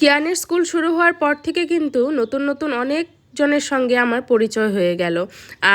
কিয়ানের school শুরু হওয়ার পর থেকে কিন্তু নতুন নতুন অনেক জনের সঙ্গে আমার পরিচয় হয়ে গেল।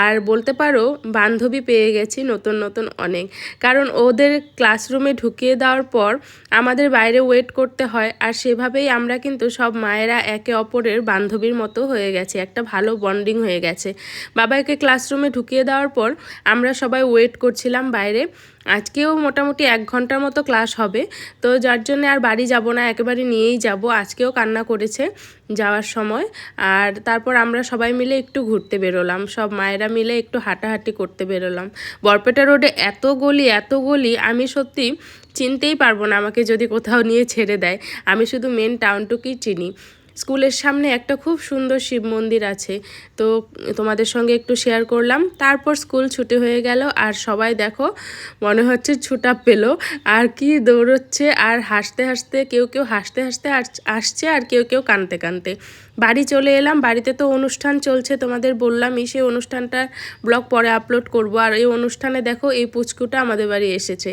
আর বলতে পারো, বান্ধবী পেয়ে গেছি নতুন নতুন অনেক। কারণ ওদের ক্লাসরুমে ঢুকিয়ে দেওয়ার পর আমাদের বাইরে ওয়েট করতে হয়। আর সেভাবেই আমরা কিন্তু সব মায়েরা একে অপরের বান্ধবীর মতো হয়ে গেছে। একটা ভালো বন্ডিং হয়ে গেছে। বাবাকে ক্লাসরুমে ঢুকিয়ে দেওয়ার পর আমরা সবাই ওয়েট করছিলাম বাইরে। আজকেও মোটামুটি এক ঘণ্টার মতো ক্লাস হবে। তো যার জন্য আর বাড়ি যাব না, একেবারে নিয়েই যাব। আজকেও কান্না করেছে যাওয়ার সময়। আর তারপর আমরা সবাই মিলে একটু ঘুরতে বেরোলাম। সব মায়েরা মিলে একটু হাঁটাহাঁটি করতে বেরোলাম। বরপেটা রোডে এত গলি এত গলি, আমি সত্যি চিনতেই পারব না আমাকে যদি কোথাও নিয়ে ছেড়ে দেয়। আমি শুধু মেন টাউনটুকুই চিনি। স্কুলের সামনে একটা খুব সুন্দর শিব মন্দির আছে। তো তোমাদের সঙ্গে একটু শেয়ার করলাম। তারপর স্কুল ছুটি হয়ে গেল আর সবাই দেখো, মনে হচ্ছে ছুটা পেল। আর কি দৌড়চ্ছে, আর হাসতে হাসতে কেউ কেউ হাসতে হাসতে আস- আসছে আর কেউ কেউ কানতে কানতে। বাড়ি চলে এলাম, বাড়িতে তো অনুষ্ঠান চলছে, তোমাদের বললামই, সেই অনুষ্ঠানটা ব্লগ পরে আপলোড করব। আর এই অনুষ্ঠানে দেখো, এই পুচকুটা আমাদের বাড়ি এসেছে।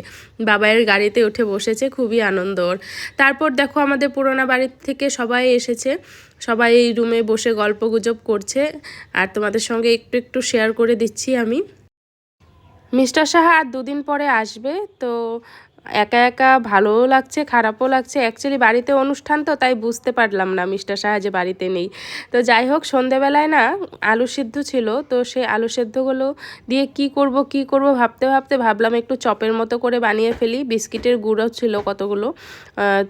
বাবাইয়ের গাড়িতে উঠে বসেছে, খুবই আনন্দ তারপর দেখো, আমাদের পুরোনো বাড়ির থেকে সবাই এসেছে। সবাই এই রুমে বসে গল্প গুজব করছে। আর তোমাদের সঙ্গে একটু একটু শেয়ার করে দিচ্ছি আমি। মিস্টার সাহা আর দুদিন পরে আসবে, তো একা একা ভালোও লাগছে, খারাপও লাগছে। অ্যাকচুয়ালি বাড়িতে অনুষ্ঠান তো, তাই বুঝতে পারলাম না মিস্টার সাহা যে বাড়িতে নেই। তো যাই হোক, সন্ধেবেলায় না আলু সিদ্ধ ছিল, তো সেই আলু সেদ্ধগুলো দিয়ে কি করব কি করব ভাবতে ভাবতে ভাবলাম একটু চপের মতো করে বানিয়ে ফেলি। বিস্কিটের গুঁড়ো ছিল কতগুলো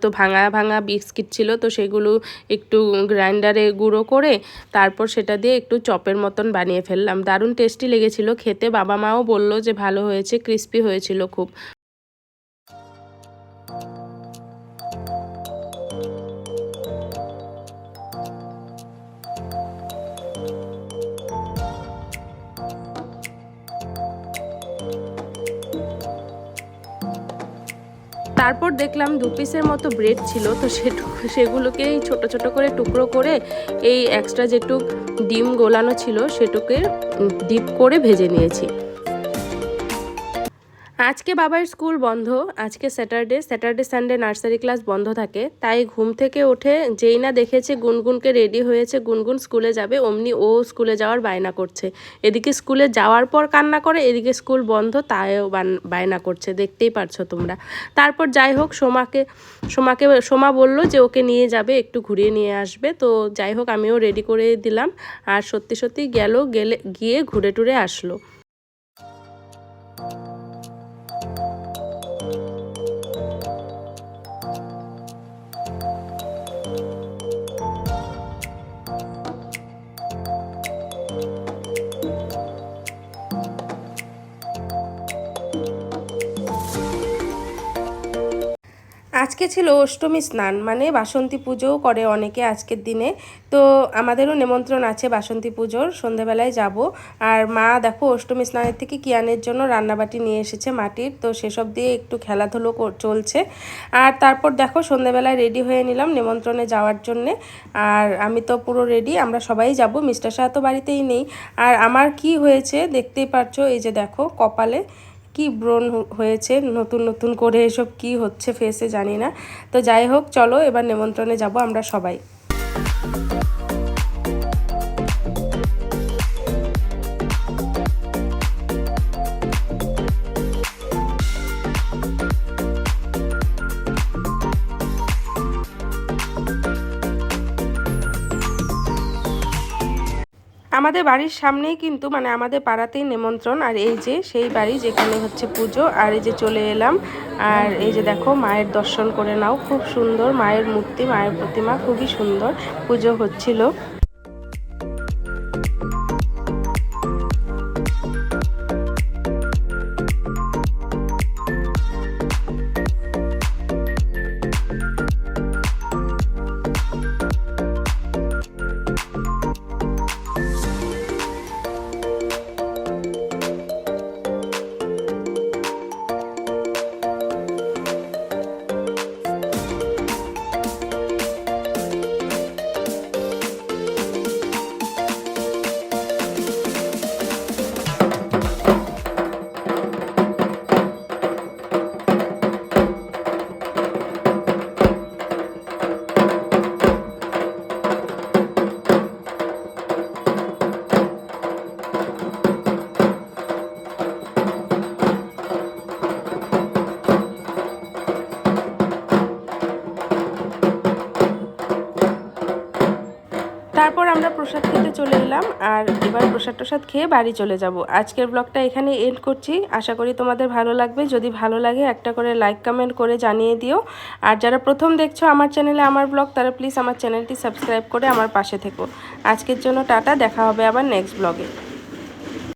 তো ভাঙা ভাঙা বিস্কিট ছিল, তো সেগুলো একটু গ্রাইন্ডারে গুঁড়ো করে তারপর সেটা দিয়ে একটু চপের মতন বানিয়ে ফেললাম। দারুণ টেস্টি লেগেছিল খেতে। বাবা মাও বলল যে ভালো হয়েছে ক্রিস্পি হয়েছিল খুব। তারপর দেখলাম দু পিসের মতো ব্রেড ছিল, তো সেটুকু সেগুলোকেই ছোট ছোট করে টুকরো করে এই এক্সট্রা যেটুক ডিম গোলানো ছিল সেটুকে ডিপ করে ভেজে নিয়েছি। আজকে বাবার স্কুল বন্ধ, আজকে Saturday Saturday, Sunday nursery class বন্ধ থাকে, তাই ঘুম থেকে উঠে যেই না দেখেছে গুনগুনকে রেডি হয়েছে, গুনগুন স্কুলে যাবে, অমনি ও স্কুলে যাওয়ার বায়না করছে। এদিকে স্কুলে যাওয়ার পর কান্না করে, এদিকে স্কুল বন্ধ, তাইও বায়না করছে, দেখতেই পারছ তোমরা। তারপর যাই হোক, সোমাকে সোমাকে, সোমা বলল যে ওকে নিয়ে যাবে, একটু ঘুরিয়ে নিয়ে আসবে, তো যাই হোক, আমিও রেডি করে দিলাম। আর সত্যি সত্যি গেল, গেলে, গিয়ে ঘুরে টুরে আসলো। আজকে ছিল অষ্টমী স্নান মানে বাসন্তী পুজোও করে অনেকে আজকের দিনে। তো আমাদেরও নিমন্ত্রণ আছে বাসন্তী পুজোর, সন্ধেবেলায় যাব। আর মা দেখো অষ্টমী স্নানের থেকে কিয়ানের জন্য রান্নাবাটি নিয়ে এসেছে মাটির, তো সেসব দিয়ে একটু খেলাধুলো চলছে। আর তারপর দেখো সন্ধেবেলায় রেডি হয়ে নিলাম নিমন্ত্রণে যাওয়ার জন্যে। আর আমি তো পুরো রেডি, আমরা সবাই যাব, মিস্টার শাহ তো বাড়িতেই নেই। আর আমার কি হয়েছে দেখতেই পারছ, এই যে দেখো কপালে। কি ব্রণ হয়েছে, নতুন নতুন করে এসব কি হচ্ছে ফেসে জানি না। তো যাই হোক, চলো এবার নেমন্ত্রণে যাব আমরা সবাই। আমাদের বাড়ির সামনেই কিন্তু মানে আমাদের পাড়াতেই নিমন্ত্রণ, আর এই যে সেই বাড়ি যেখানে হচ্ছে পুজো, আর এই যে চলে এলাম, আর এই যে দেখো মায়ের দর্শন করে নাও, খুব সুন্দর, মায়ের মূর্তি, মায়ের প্রতিমা, খুবই সুন্দর পুজো হচ্ছিল। আমরা প্রসাদ খেতে চলে এলাম আর এবার প্রসাদ টসাদ খেয়ে বাড়ি চলে যাব। আজকের ব্লগটা এখানে এন্ড করছি। আশা করি তোমাদের ভালো লাগবে। যদি ভালো লাগে একটা করে লাইক কমেন্ট করে জানিয়ে দিও। আর যারা প্রথম দেখছ আমার চ্যানেলে আমার ব্লগ, তারা প্লিজ আমার চ্যানেলটি সাবস্ক্রাইব করে আমার পাশে থেকো। আজকের জন্য টাটা, দেখা হবে আবার নেক্সট ব্লগে